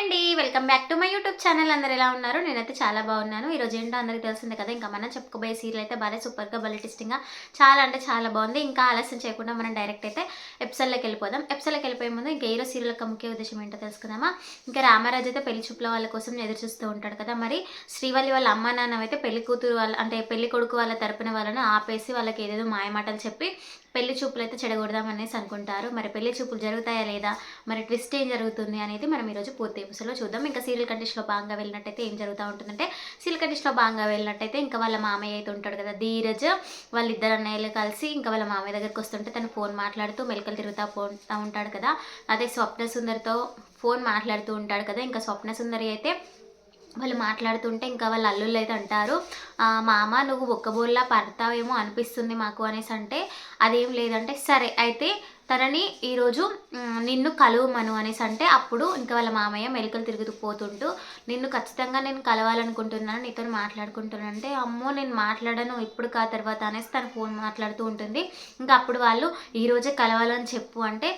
అండి. Welcome back to my YouTube channel అందరు ఎలా ఉన్నారు? నేనైతే చాలా బాగున్నాను. ఈ రోజు ఏంటో అందరికీ తెలిసిందే కదా ఇంకా మనం చెప్పుకోబోయే సీరియల్ అయితే బాగా సూపర్గా భలే టెస్టింగ్గా చాలా అంటే చాలా బాగుంది. ఇంకా ఆలస్యం చేయకుండా మనం డైరెక్ట్ అయితే ఎపిసోడ్లోకి వెళ్ళిపోదాం. ఎపిసోడ్లోకి వెళ్ళిపోయే ముందు ఇంకా హీరో సీరియల్ యొక్క ముఖ్య ఉద్దేశం ఏంటో తెలుసుకుందామా? ఇంకా రామరాజు అయితే పెళ్ళి చూపుల వాళ్ళ కోసం ఎదురు చూస్తూ ఉంటాడు కదా మరి. శ్రీవల్లి వాళ్ళ అమ్మ నాన్న అయితే పెళ్ళి కూతురు వాళ్ళ అంటే పెళ్ళి కొడుకు వాళ్ళ తరపున వాళ్ళను ఆపేసి వాళ్ళకి ఏదేదో మాయమాటలు చెప్పి పెళ్ళి చూపులు అయితే చెడగొడదాం అనేసి అనుకుంటారు. మరి పెళ్ళి చూపులు జరుగుతాయా లేదా? మరి ట్విస్ట్ ఏం జరుగుతుంది అనేది మనం ఈరోజు పూర్తి ఎపిసోడ్లో చూద్దాం. ఇంకా సీరియల్ కండిషన్లో భాగంగా వెళ్ళినట్టయితే ఏం జరుగుతూ ఉంటుందంటే సీరియల్ కండిషన్లో భాగంగా వెళ్ళినట్టయితే ఇంకా వాళ్ళ మామయ్య అయితే ఉంటాడు కదా ధీరజ్ వాళ్ళిద్దరు అన్నయ్యలు కలిసి ఇంకా వాళ్ళ మామయ్య దగ్గరికి వస్తుంటే తను ఫోన్ మాట్లాడుతూ మెలకలు తిరుగుతూ పోతా ఉంటాడు కదా. అదే స్వప్న సుందరితో ఫోన్ మాట్లాడుతూ ఉంటాడు కదా. ఇంకా స్వప్న సుందరి అయితే వాళ్ళు మాట్లాడుతుంటే ఇంకా వాళ్ళ అల్లుళ్ళు అయితే అంటారు మామ నువ్వు ఒక్కబోల్లా పడతావేమో అనిపిస్తుంది మాకు అనేసి అంటే అదేం లేదంటే సరే అయితే తనని ఈరోజు నిన్ను కలువమను అనేసి అంటే అప్పుడు ఇంకా వాళ్ళ మామయ్య మెలికలు తిరుగుతూ పోతుంటూ నిన్ను ఖచ్చితంగా నేను కలవాలనుకుంటున్నాను నీతో మాట్లాడుకుంటున్నాను అంటే అమ్మో నేను మాట్లాడను ఇప్పుడు కా తర్వాత అనేసి తను ఫోన్ మాట్లాడుతూ ఉంటుంది. ఇంకా అప్పుడు వాళ్ళు ఈరోజే కలవాలని చెప్పు అంటే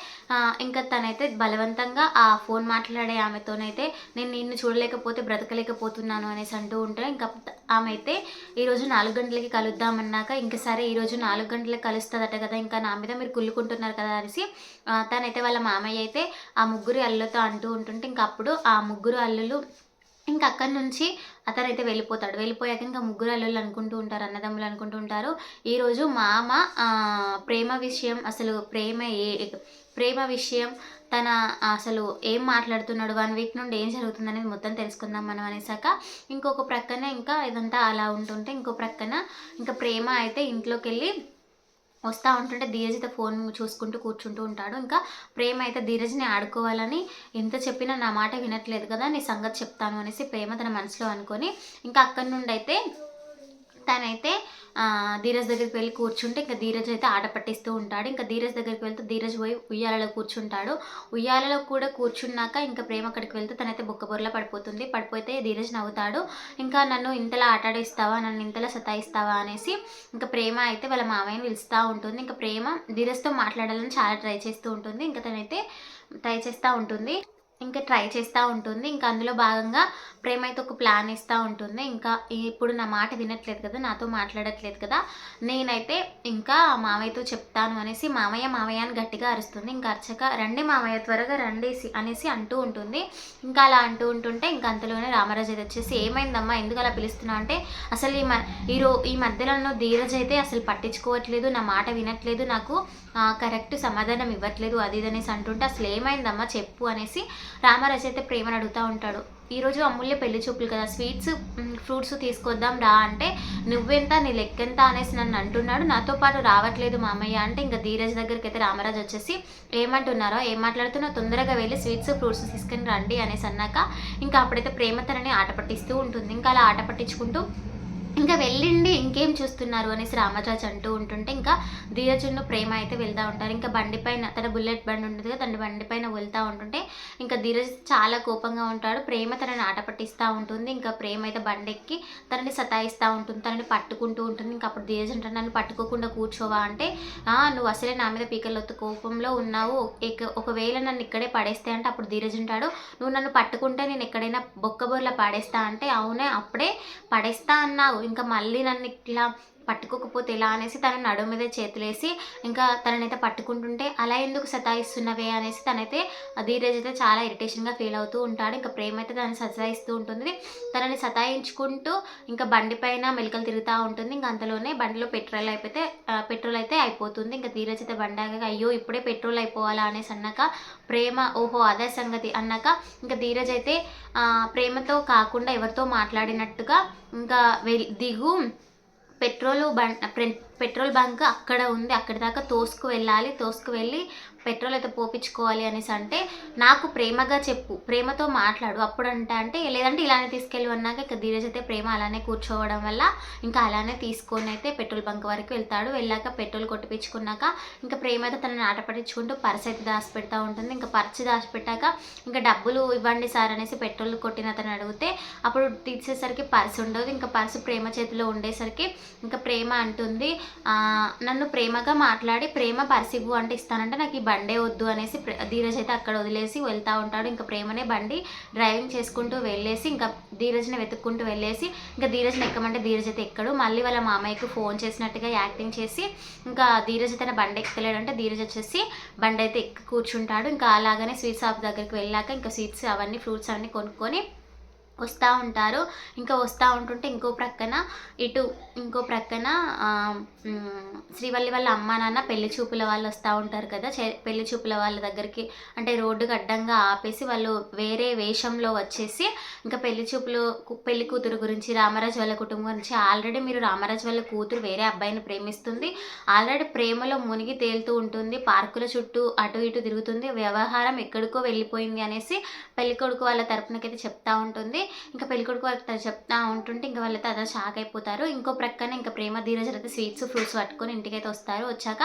ఇంకా తనైతే బలవంతంగా ఆ ఫోన్ మాట్లాడే ఆమెతోనైతే నేను నిన్ను చూడలేకపోతే బ్రతకలేకపోతున్నాను అనేసి అంటూ ఉంటాను ఇంకా ఆమె అయితే ఈరోజు నాలుగు గంటలకి కలుద్దామన్నాక ఇంకా సరే ఈరోజు నాలుగు గంటలకు కలుస్తుందట కదా ఇంకా నా మీద మీరు కుళ్ళుకుంటున్నారు కదా కలిసి తనైతే వాళ్ళ మామయ్య అయితే ఆ ముగ్గురు అల్లులతో అంటూ ఉంటుంటే ఇంకా అప్పుడు ఆ ముగ్గురు అల్లులు ఇంకా అక్కడి నుంచి అతనైతే వెళ్ళిపోతాడు. వెళ్ళిపోయాక ఇంకా ముగ్గురు అల్లుళ్ళు అనుకుంటూ ఉంటారు అన్నదమ్ములు అనుకుంటూ ఉంటారు. ఈరోజు మామ ప్రేమ విషయం అసలు ప్రేమ ఏ ప్రేమ విషయం తన అసలు ఏం మాట్లాడుతున్నాడు వన్ వీక్ నుండి ఏం జరుగుతుంది అనేది మొత్తం తెలుసుకుందాం మనం అనేసాక ఇంకొక ప్రక్కన ఇంకా ఇదంతా అలా ఉంటుంటే ఇంకో ప్రక్కన ఇంకా ప్రేమ అయితే ఇంట్లోకి వెళ్ళి వస్తూ ఉంటుంటే ధీరజ్ అయితే ఫోన్ చూసుకుంటూ కూర్చుంటూ ఉంటాడు. ఇంకా ప్రేమ అయితే ధీరజ్ని ఆడుకోవాలని ఎంత చెప్పినా నా మాట వినట్లేదు కదా నీ సంగతి చెప్తాను అనేసి ప్రేమ తన మనసులో అనుకొని ఇంకా అక్కడి నుండి అయితే తనైతే ధీరజ్ దగ్గరికి వెళ్ళి కూర్చుంటే ఇంకా ధీరజ్ అయితే ఆట పట్టిస్తూ ఉంటాడు. ఇంకా ధీరజ్ దగ్గరికి వెళ్తే ధీరజ్ పోయి ఉయ్యాలలో కూర్చుంటాడు. ఉయ్యాలలో కూడా కూర్చున్నాక ఇంకా ప్రేమ అక్కడికి వెళ్తే తనైతే బొక్కబొర్లా పడిపోతుంది. పడిపోతే ధీరజ్ నవ్వుతాడు. ఇంకా నన్ను ఇంతలా ఆటాడిస్తావా? నన్ను ఇంతలా సతాయిస్తావా? అనేసి ఇంకా ప్రేమ అయితే వాళ్ళ మామయ్యని పిలుస్తూ ఉంటుంది. ఇంకా ప్రేమ ధీరజ్తో మాట్లాడాలని చాలా ట్రై చేస్తూ ఉంటుంది. ఇంకా తనైతే ట్రై చేస్తూ ఉంటుంది. ఇంకా ట్రై చేస్తూ ఉంటుంది. ఇంకా అందులో భాగంగా ప్రేమ అయితే ఒక ప్లాన్ ఇస్తూ ఉంటుంది. ఇంకా ఇప్పుడు నా మాట వినట్లేదు కదా నాతో మాట్లాడట్లేదు కదా నేనైతే ఇంకా మామయ్యతో చెప్తాను అనేసి మామయ్య మామయ్య అని గట్టిగా అరుస్తుంది. ఇంకా అర్చక రండి మామయ్య త్వరగా రండి అనేసి అంటూ ఉంటుంది. ఇంకా అలా అంటూ ఉంటుంటే ఇంకా అంతలోనే రామరాజు అయితే వచ్చేసి ఏమైందమ్మా ఎందుకు అలా పిలుస్తున్నా అంటే అసలు ఈ మ ఈ ఈ మధ్యలో ధీరజ్ అయితే అసలు పట్టించుకోవట్లేదు నా మాట వినట్లేదు నాకు కరెక్ట్ సమాధానం ఇవ్వట్లేదు అది ఇది అనేసి అంటుంటే అసలు ఏమైందమ్మా చెప్పు అనేసి రామరాజు అయితే ప్రేమను అడుగుతూ ఉంటాడు. ఈరోజు అమూల్య పెళ్ళి చూపులు కదా స్వీట్స్ ఫ్రూట్స్ తీసుకొద్దాం రా అంటే నువ్వెంత నీ లెక్కెంత అనేసి నన్ను అంటున్నాడు. నాతో పాటు రావట్లేదు మామయ్య అంటే ఇంకా ధీరజ్ దగ్గరికి అయితే రామరాజు వచ్చేసి ఏమంటున్నారో ఏం మాట్లాడుతున్నా తొందరగా వెళ్ళి స్వీట్స్ ఫ్రూట్స్ తీసుకుని రండి అనేసి అన్నాక ఇంకా అప్పుడైతే ప్రేమ తనని ఆట పట్టిస్తూ ఉంటుంది. ఇంకా అలా ఆట పట్టించుకుంటూ ఇంకా వెళ్ళిండి ఇంకేం చూస్తున్నారు అనేసి రామరాజు అంటూ ఉంటుంటే ఇంకా ధీరజును ప్రేమ అయితే వెళ్తూ ఉంటారు. ఇంకా బండి పైన తన బుల్లెట్ బండి ఉంటుంది కదా తన బండి పైన వెళ్తూ ఉంటుంటే ఇంకా ధీరజ్ చాలా కోపంగా ఉంటాడు. ప్రేమ తనని ఆట పట్టిస్తూ ఉంటుంది. ఇంకా ప్రేమ అయితే బండి ఎక్కి తనని సతాయిస్తూ ఉంటుంది. తనని పట్టుకుంటూ ఉంటుంది. ఇంకా అప్పుడు ధీరజ్ అంటే నన్ను పట్టుకోకుండా కూర్చోవా? అంటే నువ్వు అసలే నా మీద పీకలొత్తు కోపంలో ఉన్నావు. ఒకవేళ నన్ను ఇక్కడే పడేస్తే అంటే అప్పుడు ధీరజ్ ఉంటాడు నువ్వు నన్ను పట్టుకుంటే నేను ఎక్కడైనా బొక్కబోర్లా పడేస్తా. అంటే అవునే అప్పుడే పడేస్తా అన్నావు. ఇంకా మళ్ళీ నన్ను ఇట్లా పట్టుకోకపోతే ఎలా అనేసి తన నడుము మీద చేతులేసి ఇంకా తననైతే పట్టుకుంటుంటే అలా ఎందుకు సతాయిస్తున్నవే అనేసి తనైతే ధీరజ్ అయితే చాలా ఇరిటేషన్గా ఫీల్ అవుతూ ఉంటాడు. ఇంకా ప్రేమ అయితే తనని సతాయిస్తూ ఉంటుంది. తనని సతాయించుకుంటూ ఇంకా బండి పైన మెలకలు తిరుగుతూ ఉంటుంది. ఇంకా అంతలోనే బండిలో పెట్రోల్ అయిపోతే పెట్రోల్ అయితే అయిపోతుంది. ఇంకా ధీరజ్ అయితే బండి అయ్యో ఇప్పుడే పెట్రోల్ అయిపోవాలా? అనేసి అన్నాక ప్రేమ ఓహో అదే సంగతి అన్నాక ఇంకా ధీరజ్ అయితే ప్రేమతో కాకుండా ఎవరితో మాట్లాడినట్టుగా ఇంకా వెల్ దిగు పెట్రోల్ బండ్ పెట్రోల్ బంక్ అక్కడ ఉంది. అక్కడి దాకా తోసుకు వెళ్ళాలి. తోసుకు వెళ్ళి పెట్రోల్ అయితే పోపించుకోవాలి అనేసి అంటే నాకు ప్రేమగా చెప్పు ప్రేమతో మాట్లాడు అప్పుడు అంటే అంటే లేదంటే ఇలానే తీసుకెళ్ళి అన్నాక ఇక ధీరజ్ అయితే ప్రేమ అలానే కూర్చోవడం వల్ల ఇంకా అలానే తీసుకొని అయితే పెట్రోల్ బంక్ వరకు వెళ్తాడు. వెళ్ళాక పెట్రోల్ కొట్టిపించుకున్నాక ఇంకా ప్రేమ అయితే తనని ఆట పట్టించుకుంటూ పర్స్ అయితే దాచిపెడతా ఉంటుంది. ఇంకా పర్స్ దాచిపెట్టాక ఇంకా డబ్బులు ఇవ్వండి సార్ అనేసి పెట్రోల్ కొట్టిన అతను అడిగితే అప్పుడు తీసేసరికి పర్స్ ఉండదు. ఇంకా పర్సు ప్రేమ చేతిలో ఉండేసరికి ఇంకా ప్రేమ అంటుంది నన్ను ప్రేమగా మాట్లాడి ప్రేమ పర్స్ ఇవ్వు అంటే ఇస్తానంటే నాకు ఈ బండే వద్దు అనేసి ధీరజ్ అయితే అక్కడ వదిలేసి వెళ్తూ ఉంటాడు. ఇంకా ప్రేమనే బండి డ్రైవింగ్ చేసుకుంటూ వెళ్ళేసి ఇంకా ధీరజ్ని వెతుక్కుంటూ వెళ్ళేసి ఇంకా ధీరజ్ని ఎక్కమంటే ధీరజ్ అయితే ఎక్కడు. మళ్ళీ వాళ్ళ మామయ్యకు ఫోన్ చేసినట్టుగా యాక్టింగ్ చేసి ఇంకా ధీరజ్ అయితే బండి ఎక్కలేడంటే ధీరజ్ వచ్చేసి బండి అయితే ఎక్కి కూర్చుంటాడు. ఇంకా అలాగనే స్వీట్ షాప్ దగ్గరికి వెళ్ళాక ఇంకా స్వీట్స్ అవన్నీ ఫ్రూట్స్ అవన్నీ కొనుక్కొని వస్తూ ఉంటారు. ఇంకా వస్తూ ఉంటుంటే ఇంకో ప్రక్కన ఇటు ఇంకో ప్రక్కన శ్రీవల్లి వాళ్ళ అమ్మ నాన్న పెళ్ళి చూపుల వాళ్ళు వస్తూ ఉంటారు కదా. చే- పెళ్ళి చూపుల వాళ్ళ దగ్గరికి అంటే రోడ్డుకి అడ్డంగా ఆపేసి వాళ్ళు వేరే వేషంలో వచ్చేసి ఇంకా పెళ్ళి చూపులు పెళ్ళి కూతురు గురించి రామరాజు వాళ్ళ కుటుంబం గురించి ఆల్రెడీ మీరు రామరాజు వాళ్ళ కూతురు వేరే అబ్బాయిని ప్రేమిస్తుంది. ఆల్రెడీ ప్రేమలో మునిగి తేలుతూ ఉంటుంది. పార్కుల చుట్టూ అటు ఇటు తిరుగుతుంది. వ్యవహారం ఎక్కడికో వెళ్ళిపోయింది అనేసి పెళ్ళి కొడుకు వాళ్ళ తరపునకైతే చెప్తా ఉంటుంది. ఇంకా పెళ్ళికొడుకు వాళ్ళకి చెప్తా ఉంటుంటే ఇంకా వాళ్ళైతే అదే షాక్ అయిపోతారు. ఇంకో ప్రక్కన ఇంకా ప్రేమ ధీరజ్ అయితే స్వీట్స్ ఫ్రూట్స్ పట్టుకొని ఇంటికైతే వస్తారు. వచ్చాక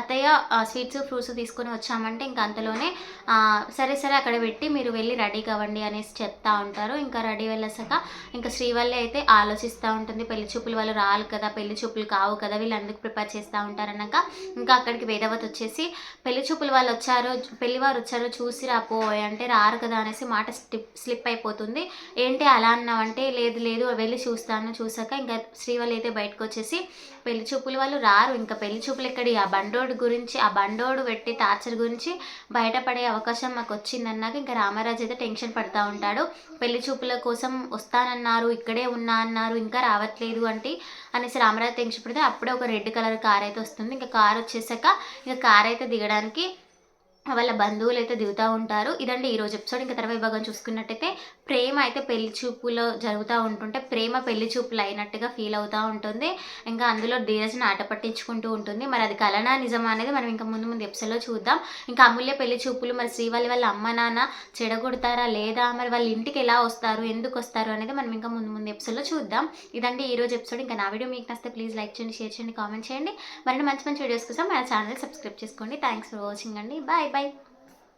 అత్తయ్య స్వీట్స్ ఫ్రూట్స్ తీసుకొని వచ్చామంటే ఇంకా అంతలోనే సరే సరే అక్కడ పెట్టి మీరు వెళ్ళి రెడీ కావండి అనేసి చెప్తా ఉంటారు. ఇంకా రెడీ వెళ్ళేసాక ఇంకా శ్రీవల్లి అయితే ఆలోచిస్తూ ఉంటుంది. పెళ్ళి చూపులు వాళ్ళు రాలు కదా పెళ్ళి చూపులు కావు కదా వీళ్ళు అందుకు ప్రిపేర్ చేస్తూ ఉంటారన్నాక ఇంకా అక్కడికి వేదవతి వచ్చేసి పెళ్ళి చూపులు వాళ్ళు వచ్చారు పెళ్ళి వారు వచ్చారు చూసి రాపో అంటే రారు కదా అనేసి మాట స్లిప్ స్లిప్ అయిపోతుంది. ఏంటి అలా అన్నావంటే లేదు లేదు వెళ్ళి చూస్తాను చూసాక ఇంకా శ్రీవల్లి అయితే బయటకు వచ్చేసి పెళ్ళి చూపులు వాళ్ళు రారు. ఇంకా పెళ్ళి చూపులు ఎక్కడి ఆ బండోడు గురించి ఆ బండోడు పెట్టి టార్చర్ గురించి బయటపడే అవకాశం మాకు వచ్చిందన్నాక ఇంకా రామరాజు అయితే టెన్షన్ పడతా ఉంటాడు. పెళ్ళి చూపుల కోసం వస్తానన్నారు ఇక్కడే ఉన్నా అన్నారు ఇంకా రావట్లేదు అంటే అనేసి రామరాజు టెన్షన్ పడితే అప్పుడే ఒక రెడ్ కలర్ కార్ అయితే వస్తుంది. ఇంకా కార్ వచ్చేసాక ఇంకా కార్ అయితే దిగడానికి వాళ్ళ బంధువులు అయితే దిగుతూ ఉంటారు. ఇదండి ఈరోజు ఎపిసోడ్ ఇంకా తర్వాత విభాగం చూసుకున్నట్టయితే ప్రేమ అయితే పెళ్ళి చూపులో జరుగుతూ ఉంటుంటే ప్రేమ పెళ్ళి చూపులు అయినట్టుగా ఫీల్ అవుతూ ఉంటుంది. ఇంకా అందులో ధీరజ్ని ఆట పట్టించుకుంటూ ఉంటుంది. మరి అది కలనా నిజమా అనేది మనం ఇంకా ముందు ముందు ఎపిసోడ్లో చూద్దాం. ఇంకా అమూల్య పెళ్ళి చూపులు మరి శ్రీవల్లి వాళ్ళ అమ్మ నాన్న చెడగొడతారా లేదా? మరి వాళ్ళ ఇంటికి ఎలా వస్తారు? ఎందుకు వస్తారు? అనేది మనం ఇంకా ముందు ముందు ఎపిసోడ్లో చూద్దాం. ఇదండి ఈ రోజు ఎపిసోడ్ ఇంకా నా వీడియో మీకు నచ్చితే ప్లీజ్ లైక్ చేయండి షేర్ చేయండి కామెంట్ చేయండి. మరి మంచి మంచి వీడియోస్ కోసం మన ఛానల్ సబ్స్క్రైబ్ చేసుకోండి. థ్యాంక్స్ ఫర్ వాచింగ్ అండి. Bye bye bye